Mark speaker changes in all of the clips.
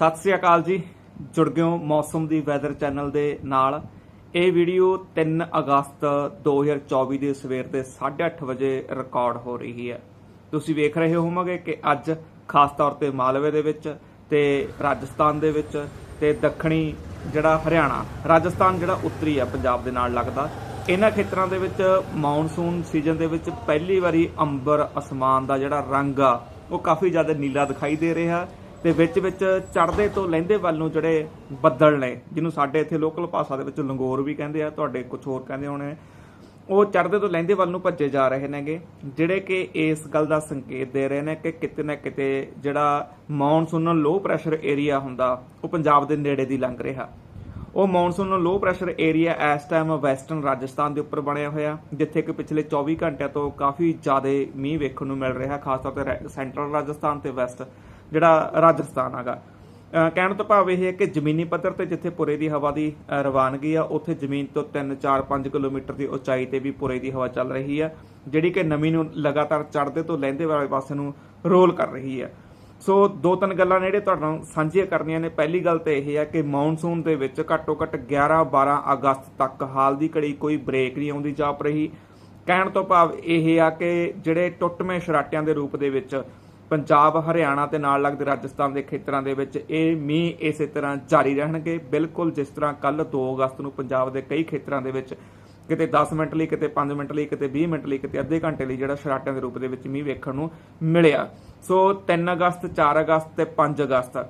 Speaker 1: ਸਤਿ ਸ੍ਰੀ ਅਕਾਲ ਜੀ। ਜੁੜ ਗਏ ਹੋ ਮੌਸਮ ਦੀ ਵੈਦਰ ਚੈਨਲ ਦੇ ਨਾਲ। ਇਹ ਵੀਡੀਓ 3 ਅਗਸਤ 2024 ਦੇ ਸਵੇਰ ਦੇ 8:30 ਵਜੇ ਰਿਕਾਰਡ ਹੋ ਰਹੀ ਹੈ। ਤੁਸੀਂ ਵੇਖ ਰਹੇ ਹੋਵੋਗੇ ਕਿ ਅੱਜ ਖਾਸ ਤੌਰ ਤੇ ਮਾਲਵੇ ਦੇ ਵਿੱਚ ਤੇ ਰਾਜਸਥਾਨ ਦੇ ਵਿੱਚ ਤੇ ਦੱਖਣੀ ਜਿਹੜਾ ਹਰਿਆਣਾ, ਰਾਜਸਥਾਨ ਜਿਹੜਾ ਉੱਤਰੀ ਆ ਪੰਜਾਬ ਦੇ ਨਾਲ ਲੱਗਦਾ। ਇਹਨਾਂ ਖੇਤਰਾਂ ਦੇ ਵਿੱਚ ਮੌਨਸੂਨ ਸੀਜ਼ਨ ਦੇ ਵਿੱਚ ਪਹਿਲੀ ਵਾਰੀ ਅੰਬਰ ਅਸਮਾਨ ਦਾ ਜਿਹੜਾ ਰੰਗ ਆ, ਉਹ ਕਾਫੀ ਜ਼ਿਆਦਾ ਨੀਲਾ ਦਿਖਾਈ ਦੇ ਰਿਹਾ। ਤੇ ਵਿੱਚ ਵਿੱਚ ਚੜ੍ਹਦੇ ਤੋਂ ਲਹਿੰਦੇ ਵੱਲ ਨੂੰ ਜਿਹੜੇ ਬੱਦਲ ਨੇ, ਜਿਹਨੂੰ ਸਾਡੇ ਇੱਥੇ ਲੋਕਲ ਭਾਸ਼ਾ ਦੇ ਵਿੱਚ ਲੰਗੋਰ ਵੀ ਕਹਿੰਦੇ ਆ, ਤੁਹਾਡੇ ਕੁਝ ਹੋਰ ਕਹਿੰਦੇ ਹੋਣੇ ਉਹ ਚੜ੍ਹਦੇ ਤੋਂ ਲਹਿੰਦੇ ਵੱਲ ਨੂੰ ਭੱਜੇ ਜਾ ਰਹੇ ਨੇਗੇ, ਜਿਹੜੇ ਕਿ ਇਸ ਗੱਲ ਦਾ ਸੰਕੇਤ ਦੇ ਰਹੇ ਨੇ ਕਿ ਕਿਤੇ ਨਾ ਕਿਤੇ ਜਿਹੜਾ ਮੌਨਸੂਨ ਲੋ ਪ੍ਰੈਸ਼ਰ ਏਰੀਆ ਹੁੰਦਾ, ਉਹ ਪੰਜਾਬ ਦੇ ਨੇੜੇ ਦੀ ਲੰਘ ਰਿਹਾ। ਉਹ ਮੌਨਸੂਨ ਲੋ ਪ੍ਰੈਸ਼ਰ ਏਰੀਆ ਇਸ ਟਾਈਮ ਵੈਸਟਰਨ ਰਾਜਸਥਾਨ ਦੇ ਉੱਪਰ ਬਣਿਆ ਹੋਇਆ, ਜਿੱਥੇ ਕਿ ਪਿਛਲੇ 24 ਘੰਟਿਆਂ ਤੋਂ ਕਾਫੀ ਜ਼ਿਆਦਾ ਮੀਂਹ ਵੇਖਣ ਨੂੰ ਮਿਲ ਰਿਹਾ, ਖਾਸ ਤੌਰ ਤੇ ਰੈ- ਸੈਂਟਰਲ ਰਾਜਸਥਾਨ ਤੇ ਵੈਸਟ ਜਿਹੜਾ ਰਾਜਸਥਾਨ ਹੈਗਾ। ਕਹਿਣ ਤੋਂ ਭਾਵ ਇਹ ਹੈ ਕਿ ਜ਼ਮੀਨੀ ਪੱਧਰ ਤੇ ਜਿੱਥੇ ਪੁਰੇ ਦੀ ਹਵਾ ਦੀ ਰਵਾਨਗੀ ਆ, ਉੱਥੇ ਜ਼ਮੀਨ ਤੋਂ 3 4 5 ਕਿਲੋਮੀਟਰ ਦੀ ਉਚਾਈ ਤੇ ਵੀ ਪੁਰੇ ਦੀ ਹਵਾ ਚੱਲ ਰਹੀ ਹੈ ਜਿਹੜੀ ਕਿ ਨਮੀ ਨੂੰ ਲਗਾਤਾਰ ਚੜ੍ਹਦੇ ਤੋਂ ਲਹਿੰਦੇ ਵਾਲੇ ਪਾਸੇ ਨੂੰ ਰੋਲ ਕਰ ਰਹੀ ਹੈ ਸੋ ਦੋ ਤਿੰਨ ਗੱਲਾਂ ਨੇ ਜਿਹੜੇ ਤੁਹਾਡੇ ਨਾਲ ਸਾਂਝੀਆਂ ਕਰਨੀਆਂ ਨੇ। ਪਹਿਲੀ ਗੱਲ ਤਾਂ ਇਹ ਹੈ ਕਿ ਮੌਨਸੂਨ ਦੇ ਵਿੱਚ ਘੱਟੋ ਘੱਟ 11 12 ਅਗਸਤ ਤੱਕ ਹਾਲ ਦੀ ਘੜੀ ਕੋਈ ਬ੍ਰੇਕ ਨਹੀਂ ਆਉਂਦੀ ਜਾਪ ਰਹੀ। ਕਹਿਣ ਤੋਂ ਭਾਵ ਇਹ ਆ ਕਿ ਜਿਹੜੇ ਟੁੱਟਵੇਂ ਸ਼ਰਾਟਿਆਂ ਦੇ ਰੂਪ ਦੇ ਵਿੱਚ ਪੰਜਾਬ, ਹਰਿਆਣਾ ਤੇ ਨਾਲ ਲੱਗਦੇ ਰਾਜਸਥਾਨ ਦੇ ਖੇਤਰਾਂ ਦੇ ਵਿੱਚ ਇਹ ਮੀਂਹ ਇਸੇ ਤਰ੍ਹਾਂ ਜਾਰੀ ਰਹਿਣਗੇ। ਬਿਲਕੁਲ ਜਿਸ ਤਰ੍ਹਾਂ ਕੱਲ 2 ਅਗਸਤ ਨੂੰ ਪੰਜਾਬ ਦੇ ਕਈ ਖੇਤਰਾਂ ਦੇ ਵਿੱਚ ਕਿਤੇ 10 ਮਿੰਟ ਲਈ, ਕਿਤੇ 5 ਮਿੰਟ ਲਈ, ਕਿਤੇ 20 ਮਿੰਟ ਲਈ, ਕਿਤੇ ਅੱਧੇ ਘੰਟੇ ਲਈ ਜਿਹੜਾ ਸ਼ਰਾਟਿਆਂ ਦੇ ਰੂਪ ਦੇ ਵਿੱਚ ਮੀਂਹ ਵੇਖਣ ਨੂੰ ਮਿਲਿਆ। ਸੋ 3 ਅਗਸਤ 4 ਅਗਸਤ ਤੇ 5 ਅਗਸਤ।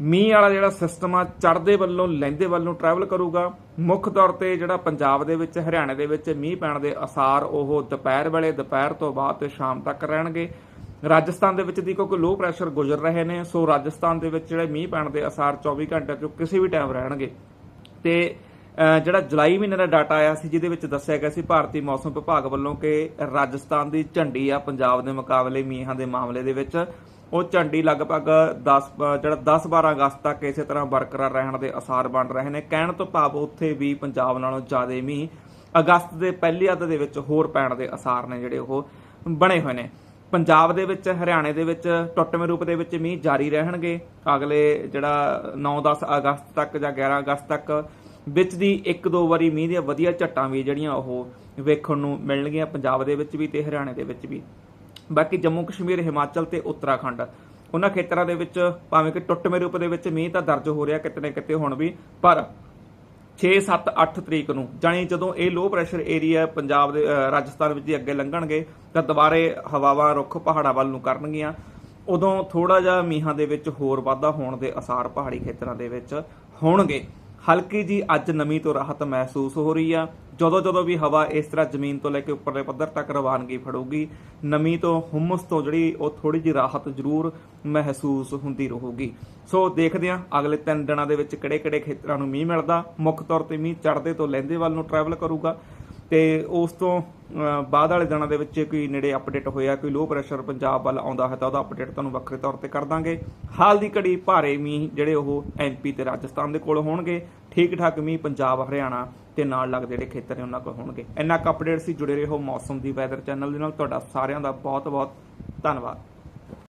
Speaker 1: ਮੀਂਹ ਵਾਲਾ ਜਿਹੜਾ ਸਿਸਟਮ ਆ, ਚੜ੍ਹਦੇ ਵੱਲੋਂ ਲਹਿੰਦੇ ਵੱਲੋਂ ਟਰੈਵਲ ਕਰੂਗਾ। ਮੁੱਖ ਤੌਰ ਤੇ ਜਿਹੜਾ ਪੰਜਾਬ ਦੇ ਵਿੱਚ, ਹਰਿਆਣੇ ਦੇ ਵਿੱਚ ਮੀਂਹ ਪੈਣ ਦੇ ਅਸਾਰ ਉਹ ਦੁਪਹਿਰ ਵੇਲੇ, ਦੁਪਹਿਰ ਤੋਂ ਬਾਅਦ ਤੇ ਸ਼ਾਮ ਤੱਕ ਰਹਿਣਗੇ। ਰਾਜਸਥਾਨ ਦੇ ਵਿੱਚ ਦੀ ਕਿਉਂਕਿ ਲੋ ਪ੍ਰੈਸ਼ਰ ਗੁਜ਼ਰ ਰਹੇ ਨੇ, ਸੋ ਰਾਜਸਥਾਨ ਦੇ ਵਿੱਚ ਜਿਹੜੇ ਮੀਂਹ ਪੈਣ ਦੇ ਅਸਾਰ 24 ਘੰਟੇ ਤੋਂ ਕਿਸੇ ਵੀ ਟਾਈਮ ਰਹਿਣਗੇ। ਤੇ ਜਿਹੜਾ ਜੁਲਾਈ ਮਹੀਨੇ ਦਾ ਡਾਟਾ ਆਇਆ ਸੀ, ਜਿਹਦੇ ਵਿੱਚ ਦੱਸਿਆ ਗਿਆ ਸੀ ਭਾਰਤੀ ਮੌਸਮ ਵਿਭਾਗ ਵੱਲੋਂ ਕਿ ਰਾਜਸਥਾਨ ਦੀ ਝੰਡੀ ਆ ਪੰਜਾਬ ਦੇ ਮੁਕਾਬਲੇ ਮੀਂਹਾਂ ਦੇ ਮਾਮਲੇ ਦੇ ਵਿੱਚ। ਉਹ ਝੰਡੀ ਲਗਭਗ 10 ਜਿਹੜਾ 10 12 ਅਗਸਤ ਤੱਕ ਇਸੇ ਤਰ੍ਹਾਂ ਬਰਕਰਾਰ ਰਹਿਣ ਦੇ ਅਸਾਰ ਬਣ ਰਹੇ ਨੇ। ਕਹਿਣ ਤੋਂ ਭਾਵ ਉੱਥੇ ਵੀ ਪੰਜਾਬ ਨਾਲੋਂ ਜ਼ਿਆਦਾ ਮੀਂਹ ਅਗਸਤ ਦੇ ਪਹਿਲੀ ਅੱਧ ਦੇ ਵਿੱਚ ਹੋਰ ਪੈਣ ਦੇ ਅਸਾਰ ਨੇ ਜਿਹੜੇ ਉਹ ਬਣੇ ਹੋਏ ਨੇ। ਪੰਜਾਬ ਦੇ ਵਿੱਚ, ਹਰਿਆਣੇ ਦੇ ਵਿੱਚ ਟੁੱਟਵੇਂ ਰੂਪ ਦੇ ਵਿੱਚ ਮੀਂਹ ਜਾਰੀ ਰਹਿਣਗੇ। ਅਗਲੇ ਜਿਹੜਾ 9-10 ਅਗਸਤ ਤੱਕ ਜਾਂ 11 ਅਗਸਤ ਤੱਕ ਵਿੱਚ ਦੀ ਇੱਕ ਦੋ ਵਾਰੀ ਮੀਂਹ ਦੀਆਂ ਵਧੀਆ ਝੱਟਾਂ ਵੀ ਜਿਹੜੀਆਂ ਉਹ ਵੇਖਣ ਨੂੰ ਮਿਲਣਗੀਆਂ ਪੰਜਾਬ ਦੇ ਵਿੱਚ ਵੀ ਤੇ ਹਰਿਆਣੇ ਦੇ ਵਿੱਚ ਵੀ। ਬਾਕੀ ਜੰਮੂ ਕਸ਼ਮੀਰ, ਹਿਮਾਚਲ ਤੇ ਉੱਤਰਾਖੰਡ, ਉਹਨਾਂ ਖੇਤਰਾਂ ਦੇ ਵਿੱਚ ਭਾਵੇਂ ਕਿ ਟੁੱਟਵੇਂ ਰੂਪ ਦੇ ਵਿੱਚ ਮੀਂਹ ਤਾਂ ਦਰਜ ਹੋ ਰਿਹਾ ਕਿਤੇ ਨਾ ਕਿਤੇ ਹੁਣ ਵੀ, ਪਰ 6 7 8 ਤਰੀਕ ਨੂੰ। ਜਾਣੀ ਜਦੋਂ ਇਹ ਲੋ ਪ੍ਰੈਸ਼ਰ ਏਰੀਆ ਪੰਜਾਬ ਦੇ ਅਹ, ਰਾਜਸਥਾਨ ਵਿੱਚ ਦੀ ਅੱਗੇ ਲੰਘਣਗੇ ਤਾਂ ਦੁਬਾਰੇ ਹਵਾਵਾਂ ਰੁੱਖ ਪਹਾੜਾਂ ਵੱਲ ਨੂੰ ਕਰਨਗੀਆਂ। ਉਦੋਂ ਥੋੜਾ ਜਿਹਾ ਮੀਂਹਾਂ ਦੇ ਵਿੱਚ ਹੋਰ ਵਾਧਾ ਹੋਣ ਦੇ ਅਸਾਰ ਪਹਾੜੀ ਖੇਤਰਾਂ ਦੇ ਵਿੱਚ ਹੋਣਗੇ। ਹਲਕੀ ਜੀ ਅੱਜ ਨਮੀ ਤੋਂ ਰਾਹਤ ਮਹਿਸੂਸ ਹੋ ਰਹੀ ਆ। ਜਦੋਂ ਜਦੋਂ ਵੀ ਹਵਾ ਇਸ ਤਰ੍ਹਾਂ ਜ਼ਮੀਨ ਤੋਂ ਲੈ ਕੇ ਉੱਪਰਲੇ ਪੱਧਰ ਤੱਕ ਰਵਾਨਗੀ ਫੜੂਗੀ ਨਮੀ ਤੋਂ ਹੁਮਸ ਤੋਂ ਜਿਹੜੀ ਉਹ ਥੋੜੀ ਜਿਹੀ ਰਾਹਤ ਜ਼ਰੂਰ ਮਹਿਸੂਸ ਹੁੰਦੀ ਰਹੂਗੀ। ਸੋ ਦੇਖਦੇ ਹਾਂ, ਅਗਲੇ 3 ਦਿਨਾਂ ਦੇ ਵਿੱਚ ਕਿਹੜੇ-ਕਿਹੜੇ ਖੇਤਰਾਂ ਨੂੰ ਮੀਂਹ ਮਿਲਦਾ। ਮੁੱਖ ਤੌਰ ਤੇ ਮੀਂਹ ਚੜ੍ਹਦੇ ਤੋਂ ਲਹਿੰਦੇ ਵੱਲ ਨੂੰ ਟਰੈਵਲ ਕਰੂਗਾ। ਤੇ ਉਸ ਤੋਂ ਬਾਅਦ ਵਾਲੇ ਦਿਨਾਂ ਦੇ ਵਿੱਚ ਕੋਈ ਨੇੜੇ ਅਪਡੇਟ ਹੋਇਆ, ਕੋਈ ਲੋ ਪ੍ਰੈਸ਼ਰ ਪੰਜਾਬ ਵੱਲ ਆਉਂਦਾ ਹੈ ਤਾਂ ਉਹਦਾ ਅਪਡੇਟ ਤੁਹਾਨੂੰ ਵੱਖਰੇ ਤੌਰ ਤੇ ਕਰ ਦਾਂਗੇ। ਹਾਲ ਦੀ ਘੜੀ ਭਾਰੇ ਮੀਂਹ ਜਿਹੜੇ ਉਹ ਐਮਪੀ ਤੇ ਰਾਜਸਥਾਨ ਦੇ ਕੋਲ ਹੋਣਗੇ। ਠੀਕ ਠਾਕ ਮੀਂਹ ਪੰਜਾਬ, ਹਰਿਆਣਾ ਤੇ ਨਾਲ ਲੱਗਦੇ ਜਿਹੜੇ ਖੇਤਰ ਨੇ ਉਹਨਾਂ ਕੋਲ ਹੋਣਗੇ। ਇੰਨਾ ਕੁ ਅਪਡੇਟ ਸੀ, ਜੁੜੇ ਰਹੋ ਮੌਸਮ ਦੀ ਵੈਦਰ ਚੈਨਲ ਦੇ ਨਾਲ। ਤੁਹਾਡਾ ਸਾਰਿਆਂ ਦਾ ਬਹੁਤ ਬਹੁਤ ਧੰਨਵਾਦ।